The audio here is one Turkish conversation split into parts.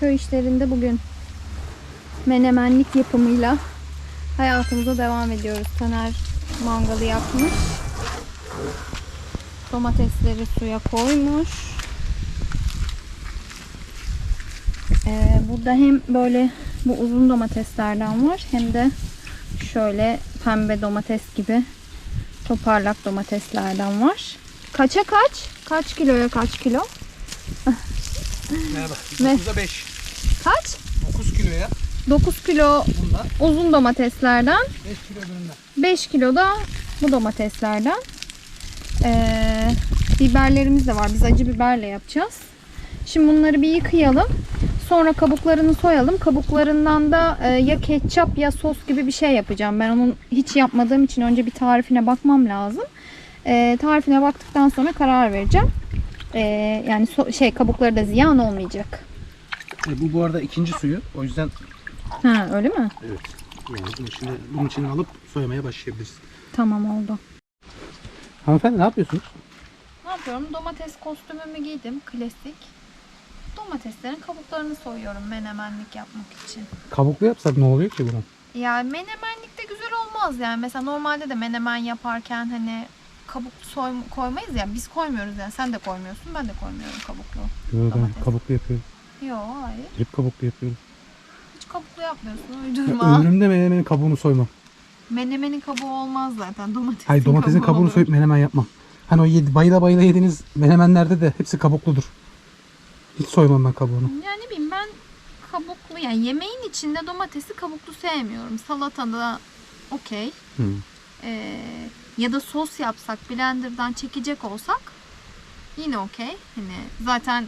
köy işlerinde bugün menemenlik yapımıyla hayatımıza devam ediyoruz. Taner mangalı yapmış. Domatesleri suya koymuş. Ee, burada hem böyle bu uzun domateslerden var hem de şöyle pembe domates gibi toparlak domateslerden var. Kaça kaç? Kaç kiloya kaç kilo? Merhaba. 9'da 5. Kaç? 9 kiloya 9 kilo bundan uzun domateslerden 5 kilo bölümden. 5 kilo da bu domateslerden. Ee, biberlerimiz de var. Biz acı biberle yapacağız. Şimdi bunları bir yıkayalım. Sonra kabuklarını soyalım. Kabuklarından da e, ya ketçap ya sos gibi bir şey yapacağım. Ben onun hiç yapmadığım için önce bir tarifine bakmam lazım. E, tarifine baktıktan sonra karar vereceğim. E, yani so- şey kabukları da ziyan olmayacak. E, bu bu arada ikinci suyu. O yüzden Ha öyle mi? evet. Yani bunun içine, bunun içine alıp soymaya başlayabiliriz. Tamam oldu. Hanımefendi ne yapıyorsunuz? Ne yapıyorum? Domates kostümümü giydim. Klasik. Domateslerin kabuklarını soyuyorum menemenlik yapmak için. Kabuklu yapsak ne oluyor ki bunun? Ya menemenlik de güzel olmaz yani. Mesela normalde de menemen yaparken hani kabuk soy koymayız ya. Biz koymuyoruz yani. Sen de koymuyorsun. Ben de koymuyorum kabuklu. Yo, ben Domates. kabuklu yapıyorum. Yok hayır. Hep kabuklu yapıyorum. Hiç kabuklu yapmıyorsun. Ya, Uydurma. ömrümde menemenin kabuğunu soymam. Menemenin kabuğu olmaz zaten. Domatesin Hayır domatesin kabuğu kabuğunu olur. soyup menemen yapmam. Hani o yedi, bayıla bayıla yediğiniz menemenlerde de hepsi kabukludur. Hiç soymam ben kabuğunu. Yani ne bileyim ben kabuklu yani yemeğin içinde domatesi kabuklu sevmiyorum. Salatada okey. Hı. Ee, ya da sos yapsak blenderdan çekecek olsak yine okey. Hani zaten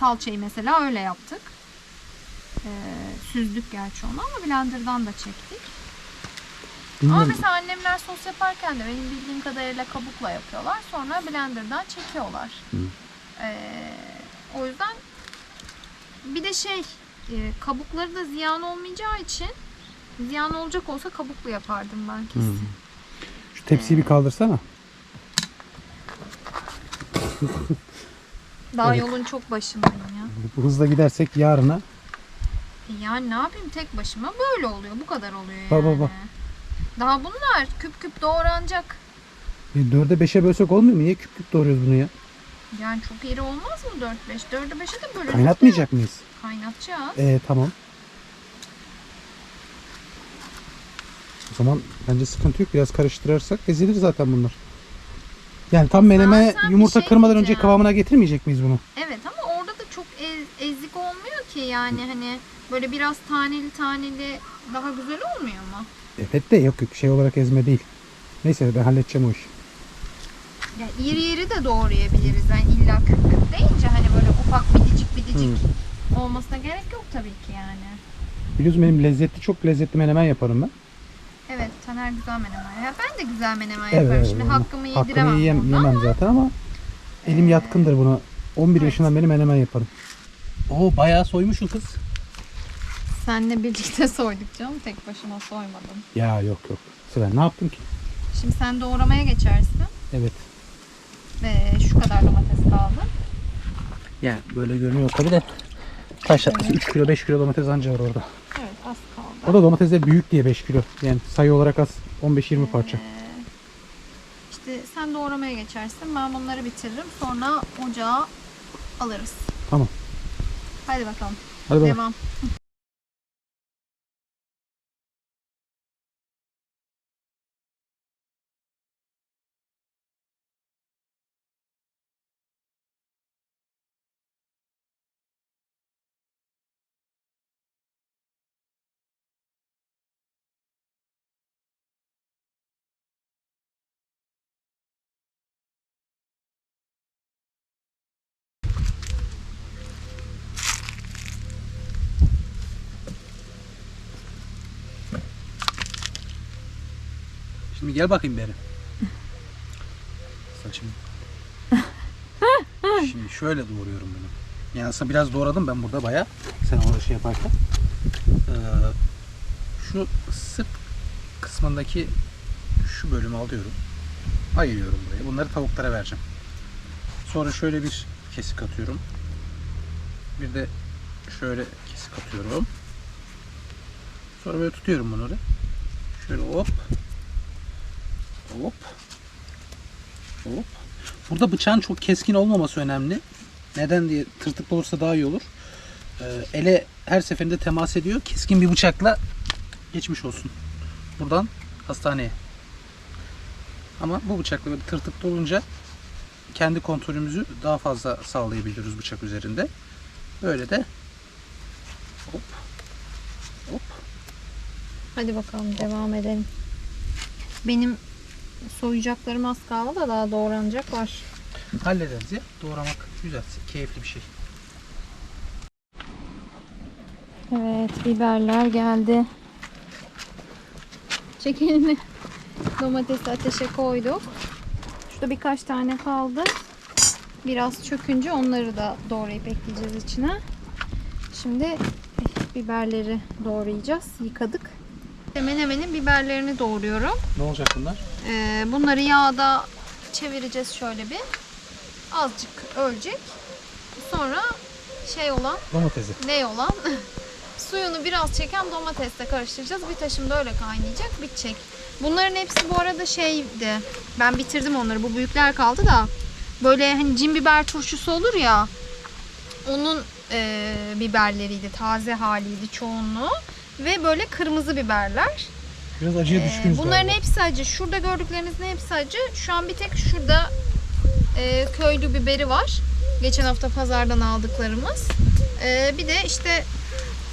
salçayı mesela öyle yaptık. Ee, süzdük gerçi onu ama blenderdan da çektik. Ama Bilmiyorum. mesela annemler sos yaparken de benim bildiğim kadarıyla kabukla yapıyorlar. Sonra blenderdan çekiyorlar. Hı. Ee, o yüzden bir de şey e, kabukları da ziyan olmayacağı için ziyan olacak olsa kabuklu yapardım ben kesin. Şu tepsiyi bir kaldırsana. Daha Evet. yolun çok başındayım ya. Bu hızla gidersek yarına E Yani ne yapayım tek başıma böyle oluyor. Bu kadar oluyor yani. Bak, bak, bak. Daha bunlar küp küp doğranacak. e, dörde beşe bölsek olmuyor mu? Niye küp küp doğruyoruz bunu ya? Yani çok iri olmaz mı 4-5? 4'e 5'e de bölürüz. Kaynatmayacak mıyız? Kaynatacağız. Ee tamam. Zaman bence sıkıntı yok. Biraz karıştırırsak ezilir zaten bunlar. Yani tam Zaten bir yumurta şey kırmadan önce diyeceğim. kıvamına getirmeyecek miyiz bunu? Evet ama orada da çok ez- ezik olmuyor ki yani hani böyle biraz taneli taneli daha güzel olmuyor mu? Evet de yok yok şey olarak ezme değil. Neyse ben halledeceğim o işi. Ya iri iri de doğrayabiliriz. Yani illa küp küp deyince hani böyle ufak bidicik bidicik olmasına gerek yok tabii ki yani. Biliyorsun benim lezzetli çok lezzetli menemen yaparım ben. Evet Taner güzel menemen. Ya ben de güzel menemen Evet, yaparım. evet, Şimdi hakkımı yediremem Hakkını yiyem, yemem ama zaten ama elim yatkındır buna. 11 Evet. yaşından beri menemen yaparım. Oo bayağı soymuşsun kız. Seninle birlikte soyduk canım. Tek başıma soymadım. Ya yok yok. Sıra ne yaptın ki? Şimdi sen doğramaya geçersin. Evet. Ve şu kadar domates kaldı. Ya böyle görünüyor tabi de. Kaç dakikası 3 kilo 5 kilo domates anca var orada. O da domatesler büyük diye 5 kilo. Yani sayı olarak az 15-20 parça. İşte sen doğramaya geçersin. Ben bunları bitiririm. Sonra ocağa alırız. Tamam. Hadi bakalım. Hadi bakalım. Devam. Şimdi gel bakayım beri. Saçım. Şimdi şöyle doğruyorum bunu. Yani aslında biraz doğradım ben burada baya. Sen orada şey yaparken. Ee, şu sırt kısmındaki şu bölümü alıyorum. Ayırıyorum buraya. Bunları tavuklara vereceğim. Sonra şöyle bir kesik atıyorum. Bir de şöyle kesik atıyorum. Sonra böyle tutuyorum bunları. Şöyle hop. Hop. Hop. Burada bıçağın çok keskin olmaması önemli. Neden diye tırtıklı olursa daha iyi olur. Ee, ele her seferinde temas ediyor. Keskin bir bıçakla geçmiş olsun. Buradan hastaneye. Ama bu bıçakla böyle tırtıklı olunca kendi kontrolümüzü daha fazla sağlayabiliyoruz bıçak üzerinde. Böyle de hop hop Hadi bakalım devam edelim. Benim soyacaklarım az kaldı da daha doğranacak var. hallederiz ya. Doğramak güzel, keyifli bir şey. Evet biberler geldi. Çek elini. Domatesi ateşe koyduk. Şurada birkaç tane kaldı. Biraz çökünce onları da doğrayıp ekleyeceğiz içine. Şimdi biberleri doğrayacağız. Yıkadık. Menemenin biberlerini doğruyorum. Ne olacak bunlar? Ee, bunları yağda çevireceğiz şöyle bir. Azıcık ölecek. Sonra şey olan Domatesi. ne olan suyunu biraz çeken domatesle karıştıracağız. Bir taşım da öyle kaynayacak, bitecek. Bunların hepsi bu arada şeydi. Ben bitirdim onları. Bu büyükler kaldı da. Böyle hani cin biber turşusu olur ya. Onun e, biberleriydi. Taze haliydi çoğunluğu. Ve böyle kırmızı biberler. Biraz acıya Ee, bunların hepsi acı. Şurada gördüklerinizin hepsi acı. Şu an bir tek şurada e, köylü biberi var. Geçen hafta pazardan aldıklarımız. Ee, bir de işte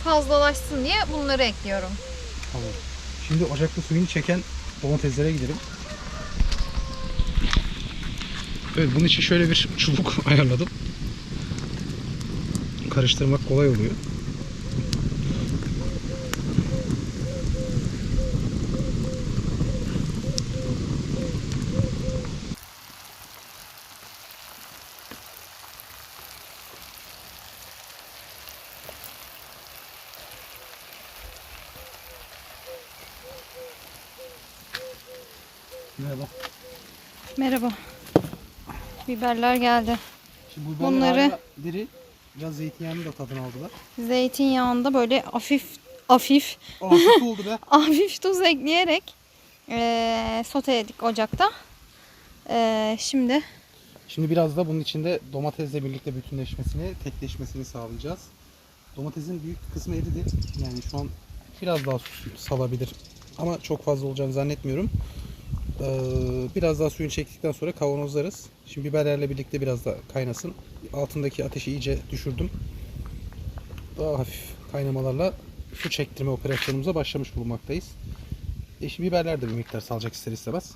fazlalaşsın diye bunları ekliyorum. Tamam. Şimdi ocakta suyunu çeken domateslere gidelim. Evet bunun için şöyle bir çubuk ayarladım. Karıştırmak kolay oluyor. Merhaba. Merhaba. Biberler geldi. Şimdi bu Bunları- diri biraz zeytinyağının da tadını aldılar. Zeytinyağında böyle hafif hafif Aa kötü oldu be. hafif tuz ekleyerek e, soteledik ocakta. E, şimdi Şimdi biraz da bunun içinde domatesle birlikte bütünleşmesini, tekleşmesini sağlayacağız. Domatesin büyük kısmı eridi. Yani şu an biraz daha salabilir. Ama çok fazla olacağını zannetmiyorum. Ee, biraz daha suyunu çektikten sonra kavanozlarız. Şimdi biberlerle birlikte biraz da kaynasın. Altındaki ateşi iyice düşürdüm. Daha hafif kaynamalarla su çektirme operasyonumuza başlamış bulunmaktayız. E şimdi biberler de bir miktar salacak ister istemez.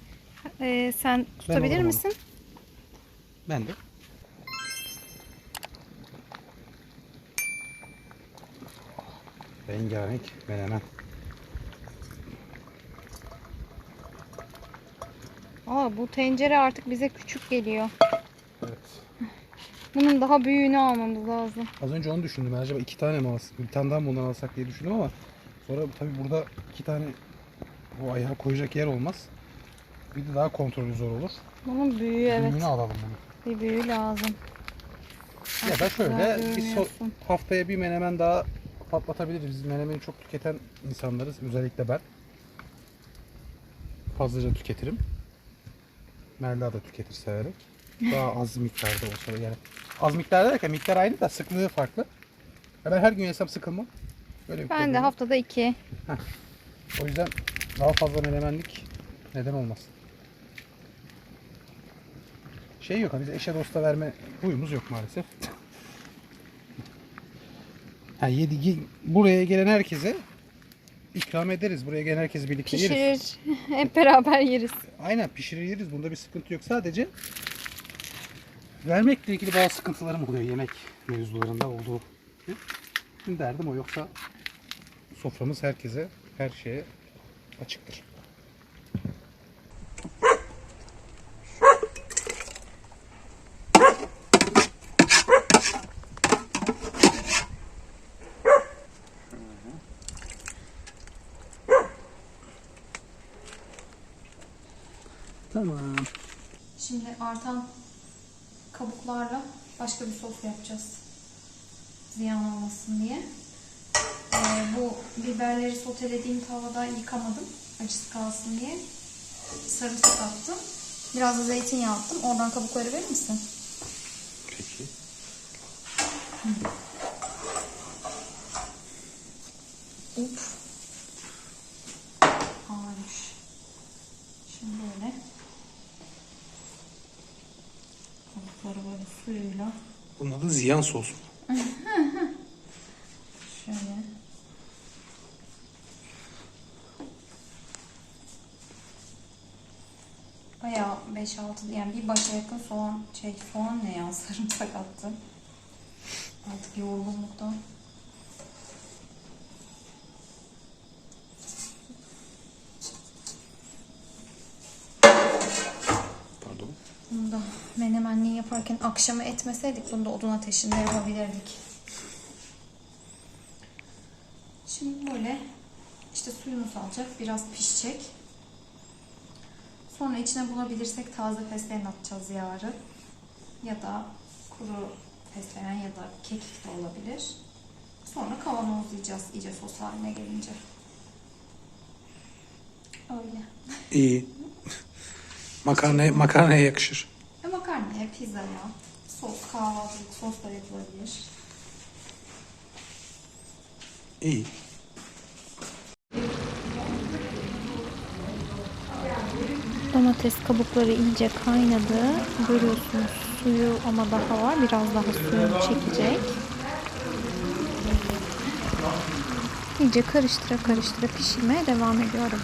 e, sen tutabilir onu. misin? Ben de. Rengarenk menemen. Aa, bu tencere artık bize küçük geliyor. Evet. Bunun daha büyüğünü almamız lazım. Az önce onu düşündüm. Acaba iki tane mi alsak? Bir tane daha mı bundan alsak diye düşündüm ama sonra tabii burada iki tane bu ayağı koyacak yer olmaz. Bir de daha kontrolü zor olur. Bunun büyüğü evet. Büyüğünü alalım bunu. Bir büyüğü lazım. Ya da şöyle bir so- haftaya bir menemen daha patlatabiliriz. Biz menemeni çok tüketen insanlarız. Özellikle ben. Fazlaca tüketirim. Melda da tüketir severek. Daha az miktarda olsa yani. Az miktarda derken miktar aynı da sıklığı farklı. Ya ben her gün yesem sıkılmam. Böyle bir Ben de haftada iki. O yüzden daha fazla menemenlik neden olmaz. Şey yok hani biz eşe dosta verme huyumuz yok maalesef. Ha yedi buraya gelen herkese ikram ederiz. Buraya gelen herkes birlikte yeriz. Pişirir. Hep beraber yeriz. Aynen pişirir yeriz. Bunda bir sıkıntı yok. Sadece vermekle ilgili bazı sıkıntılarım oluyor yemek mevzularında olduğu. gibi. Şimdi derdim o yoksa soframız herkese her şeye açıktır. Tamam. Şimdi artan kabuklarla başka bir sos yapacağız. Ziyan olmasın diye. Ee, bu biberleri sotelediğim tavada yıkamadım. Acısı kalsın diye. Sarımsak attım. Biraz da zeytinyağı attım. Oradan kabukları verir misin? Peki. Up. Ağırmış. Şimdi böyle kabukları böyle suyuyla Ziyan sos. şöyle Bayağı 5-6 yani bir başa yakın soğan şey soğan ne ya sarımsak attım. Artık yorgunluktan. Bunu da menemenliği yaparken akşama etmeseydik bunu da odun ateşinde yapabilirdik. Şimdi böyle işte suyunu salacak, biraz pişecek. Sonra içine bulabilirsek taze fesleğen atacağız yarın. Ya da kuru fesleğen ya da kekik de olabilir. Sonra kavanozlayacağız iyice sos haline gelince. Öyle. İyi. Makarnaya, makarnaya yakışır. Ve makarnaya, pizzaya, sos, kahvaltılık sos da yapılabilir. İyi. Domates kabukları iyice kaynadı. Görüyorsunuz suyu ama daha var. Biraz daha suyunu çekecek. İyice karıştıra karıştıra pişirmeye devam ediyorum.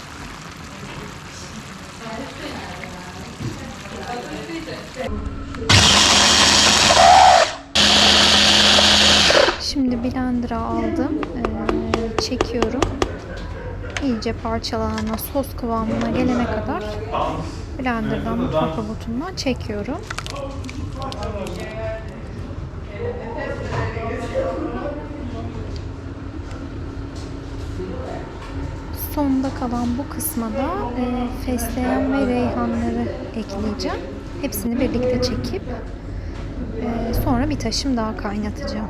Şimdi blender'a aldım. Ee, çekiyorum. İyice parçalanan sos kıvamına gelene kadar blenderdan mutfak robotundan çekiyorum. Sonda kalan bu kısma da e, fesleğen ve reyhanları ekleyeceğim. Hepsini birlikte çekip e, sonra bir taşım daha kaynatacağım.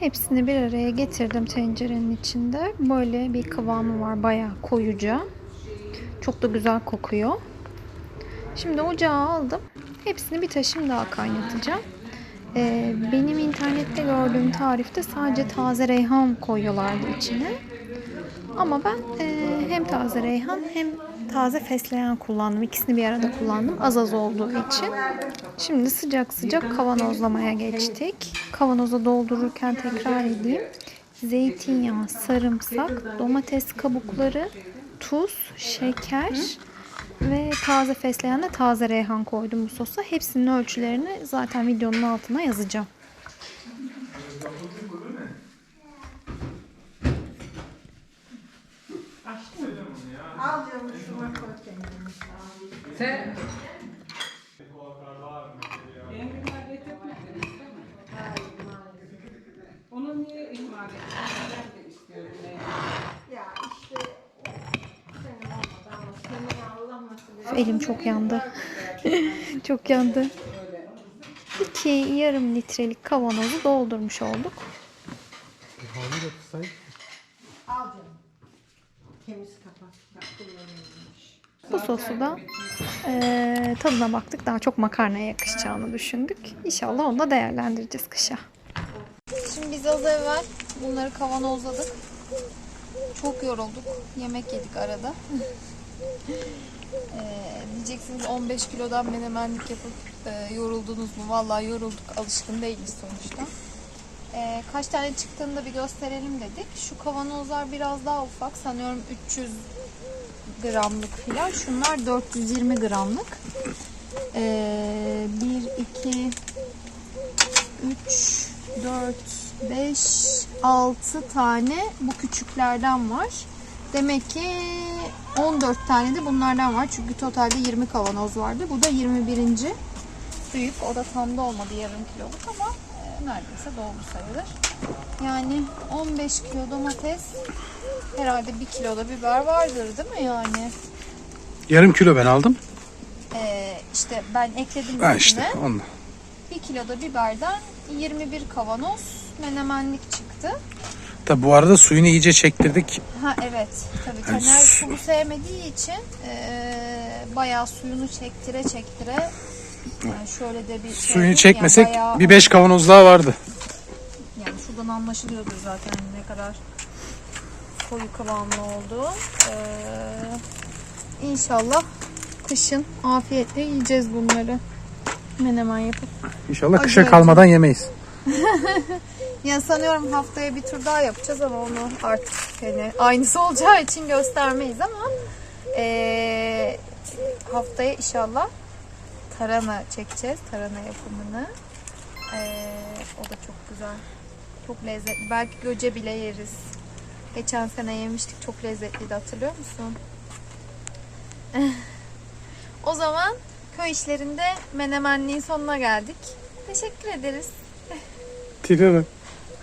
Hepsini bir araya getirdim tencerenin içinde. Böyle bir kıvamı var. Bayağı koyuca. Çok da güzel kokuyor. Şimdi ocağa aldım. Hepsini bir taşım daha kaynatacağım. Ee, benim internette gördüğüm tarifte sadece taze reyhan koyuyorlardı içine. Ama ben e, hem taze reyhan hem taze fesleğen kullandım. İkisini bir arada kullandım. Az az olduğu için. Şimdi sıcak sıcak kavanozlamaya geçtik. Kavanoza doldururken tekrar edeyim. Zeytinyağı, sarımsak, domates kabukları, tuz, şeker ve taze fesleğenle taze reyhan koydum bu sosa. Hepsinin ölçülerini zaten videonun altına yazacağım. Al canım şuna koy kendini. Sen onu niye ihmal ettin? Ben de istiyorum. yani. Ya işte senin olmadı ama senin Allah nasıl Elim çok yandı. çok yandı. İki yarım litrelik kavanozu doldurmuş olduk. Al canım. Temiz kapak. Bak kullanılmış. Bu sosu da eee, tadına baktık. Daha çok makarnaya yakışacağını düşündük. İnşallah onu da değerlendireceğiz kışa. Şimdi biz az evvel bunları kavanozladık. Çok yorulduk. Yemek yedik arada. Eee, diyeceksiniz 15 kilodan menemenlik yapıp eee, yoruldunuz mu? Vallahi yorulduk. Alışkın değiliz sonuçta. Eee, kaç tane çıktığını da bir gösterelim dedik. Şu kavanozlar biraz daha ufak. Sanıyorum 300 gramlık filan. Şunlar 420 gramlık. Ee, 1, 2, 3, 4, 5, 6 tane bu küçüklerden var. Demek ki 14 tane de bunlardan var. Çünkü totalde 20 kavanoz vardı. Bu da 21. Büyük. O da tam da olmadı yarım kiloluk ama e, neredeyse doldu sayılır. Yani 15 kilo domates, herhalde 1 kilo da biber vardır değil mi yani? Yarım kilo ben aldım. Ee, işte ben ekledim Ha işte onunla. 1 kilo da biberden 21 kavanoz menemenlik çıktı. Tabi bu arada suyunu iyice çektirdik. Ha evet. Tabii Yani Taner su- sulu sevmediği için eee bayağı suyunu çektire çektire yani şöyle de bir şey Suyunu yani çekmesek bayağı- bir 5 kavanoz daha vardı. yani şuradan anlaşılıyordur zaten ne kadar koyu kıvamlı oldu. Ee, inşallah kışın afiyetle yiyeceğiz bunları. Menemen yapıp. İnşallah kışa Acayip. kalmadan yemeyiz. Ya sanıyorum haftaya bir tur daha yapacağız ama onu artık hani aynısı olacağı için göstermeyiz ama eee, haftaya inşallah tarhana çekeceğiz. Tarhana yapımını. Eee, o da çok güzel. Çok lezzetli. Belki göce bile yeriz. Geçen sene yemiştik. Çok lezzetliydi hatırlıyor musun? o zaman köy işlerinde menemenliğin sonuna geldik. Teşekkür ederiz. Tipe bak.